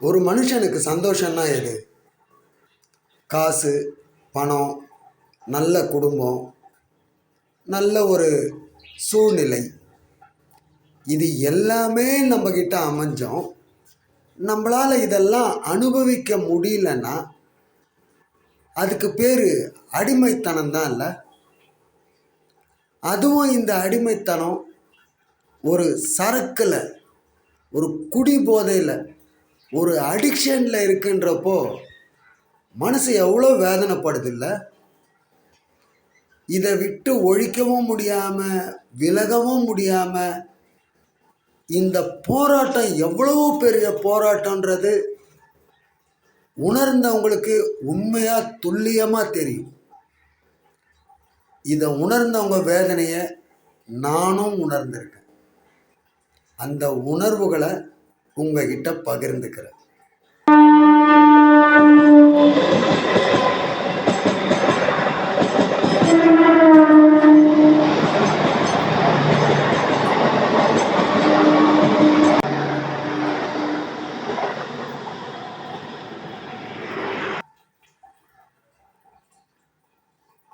ஒரு மனுஷனுக்கு சந்தோஷம்னா எது? காசு பணம் நல்ல குடும்பம் நல்ல ஒரு சூழ்நிலை. இது எல்லாமே நம்மக்கிட்ட அமைஞ்சோம். நம்மளால் இதெல்லாம் அனுபவிக்க முடியலன்னா அதுக்கு பேர் அடிமைத்தனம் தான் இல்லை. அதுவும் இந்த அடிமைத்தனம் ஒரு சரக்கில் ஒரு குடி போதையில் ஒரு அடிக்ஷனில் இருக்குன்றப்போ மனசு எவ்வளோ வேதனைப்படுது இல்லை இதை விட்டு ஒழிக்கவும் முடியாமல் விலகவும் முடியாமல் இந்த போராட்டம் எவ்வளவு பெரிய போராட்டன்றது உணர்ந்தவங்களுக்கு உண்மையாக துல்லியமாக தெரியும். இதை உணர்ந்தவங்க வேதனையை நானும் உணர்ந்திருக்கேன். அந்த உணர்வுகளை உங்ககிட்ட பகிர்ந்துக்கிறேன்.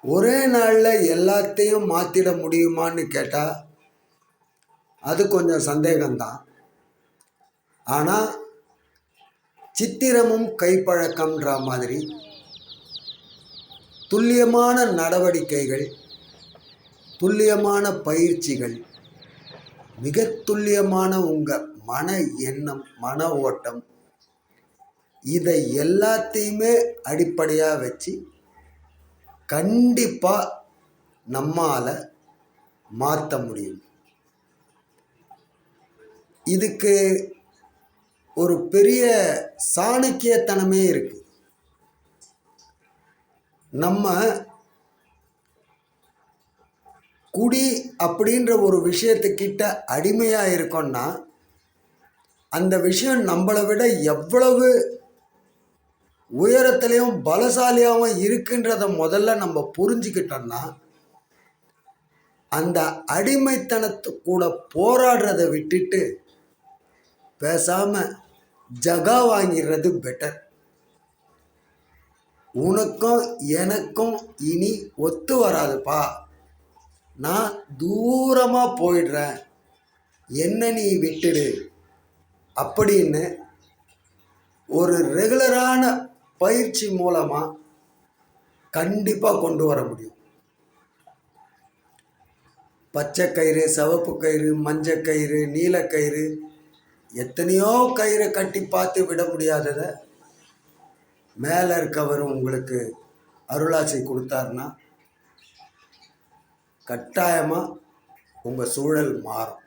ஒரே நாளில் எல்லாத்தையும் மாற்றிட முடியுமான்னு கேட்டால் அது கொஞ்சம் சந்தேகம்தான். ஆனால் சித்திரமும் கைப்பழக்கம்ன்ற மாதிரி துல்லியமான நடவடிக்கைகள் துல்லியமான பயிற்சிகள் மிக துல்லியமான உங்கள் மன எண்ணம் மன ஓட்டம் இதை எல்லாத்தையுமே அடிப்படையாக வச்சு கண்டிப்பாக நம்மால் மாற்ற முடியும். இதுக்கு ஒரு பெரிய சாணக்கியத்தனமே இருக்கு. நம்ம குடி அப்படின்ற ஒரு விஷயத்துக்கிட்ட அடிமையாக இருக்கோம்னா அந்த விஷயம் நம்மளை விட எவ்வளவு உயரத்துலேயும் பலசாலியாகவும் இருக்குன்றத முதல்ல நம்ம புரிஞ்சுக்கிட்டோம்னா அந்த அடிமைத்தனத்து கூட போராடுறதை விட்டுட்டு பேசாமல் ஜகா வாங்கிடுறது பெட்டர் உனக்கும் எனக்கும் இனி ஒத்து வராதுப்பா. நான் தூரமாக போயிடுறேன். என்ன நீ விட்டுடு. அப்படின்னு ஒரு ரெகுலரான பயிற்சி மூலமாக கண்டிப்பாக கொண்டு வர முடியும். பச்சை கயிறு சிவப்பு கயிறு மஞ்சள் கயிறு நீலக்கயிறு எத்தனையோ கயிறை கட்டி பார்த்து விட முடியாததை மேலே இருக்கவர் உங்களுக்கு அருளாசை கொடுத்தாருன்னா கட்டாயமாக உங்கள் சூழல் மாறும்.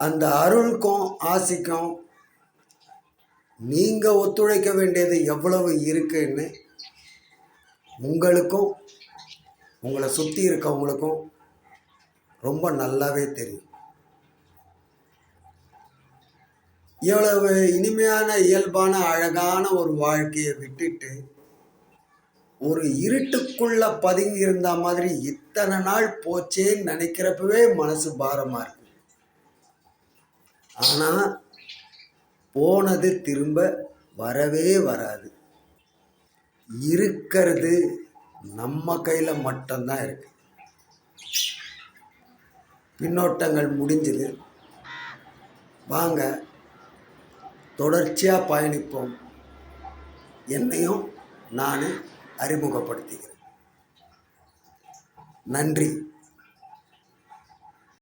அந்த அருளுக்கும் ஆசைக்கும் நீங்கள் ஒத்துழைக்க வேண்டியது எவ்வளவு இருக்குன்னு உங்களுக்கும் உங்களை சுற்றி இருக்கவங்களுக்கும் ரொம்ப நல்லாவே தெரியும். இவ்வளவு இனிமையான இயல்பான அழகான ஒரு வாழ்க்கையை விட்டுட்டு ஒரு இருட்டுக்குள்ள பதுங்கி இருந்த மாதிரி இத்தனை நாள் போச்சேன்னு நினைக்கிறப்பவே மனசு பாரமா இருக்கு. ஆனா போனது திரும்ப வரவே வராது. இருக்கிறது நம்ம கையில மட்டும்தான் இருக்கு. பின்னோட்டங்கள் முடிஞ்சது. வாங்க தொடர்ச்சியாக பயணிப்போம். என்னையும் நான் அறிமுகப்படுத்திக்கிறேன் நன்றி.